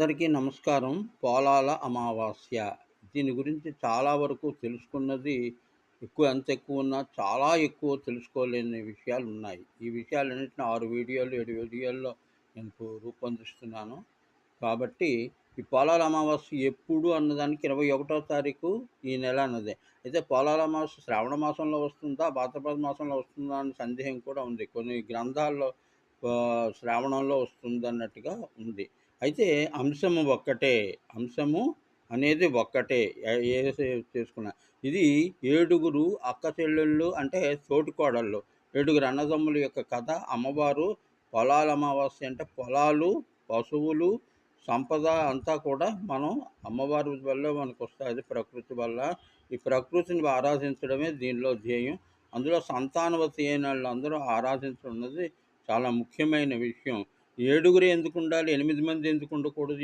అందరికీ నమస్కారం. పోలాల అమావాస్య. దీని గురించి చాలా వరకు తెలుసుకున్నది ఎక్కువ ఎంత ఎక్కువ ఉన్నా చాలా ఎక్కువ తెలుసుకోలేని విషయాలు ఉన్నాయి. ఈ విషయాలన్నింటిని ఆరు వీడియోలు ఏడు వీడియోల్లో నేను రూపొందిస్తున్నాను. కాబట్టి ఈ పోలాల అమావాస్య ఎప్పుడు అన్నదానికి ఇరవై ఒకటో తారీఖు ఈ నెల అన్నదే. అయితే పోలాల అమావాస్య శ్రావణ మాసంలో వస్తుందా భాద్రపద మాసంలో వస్తుందా అనే సందేహం కూడా ఉంది. కొన్ని గ్రంథాల్లో శ్రావణంలో వస్తుందన్నట్టుగా ఉంది. అయితే అంశము ఒక్కటే అంశము అనేది ఒక్కటే ఏ- ఏ చేసుకున్నా. ఇది ఏడుగురు అక్క చెల్లెళ్ళు అంటే తోటికోడళ్ళు ఏడుగురు అన్నదమ్ముల యొక్క కథ అమ్మవారు పొలాల అమావాస్య అంటే పొలాలు పశువులు సంపద అంతా కూడా మనం అమ్మవారి వల్ల మనకు వస్తుంది ప్రకృతి వల్ల. ఈ ప్రకృతిని ఆరాధించడమే దీనిలో ధ్యేయం. అందులో సంతానవతి అయిన వాళ్ళందరూ ఆరాధించడం అన్నది చాలా ముఖ్యమైన విషయం. ఏడుగురు ఎందుకు ఉండాలి? ఎనిమిది మంది ఎందుకు ఉండకూడదు?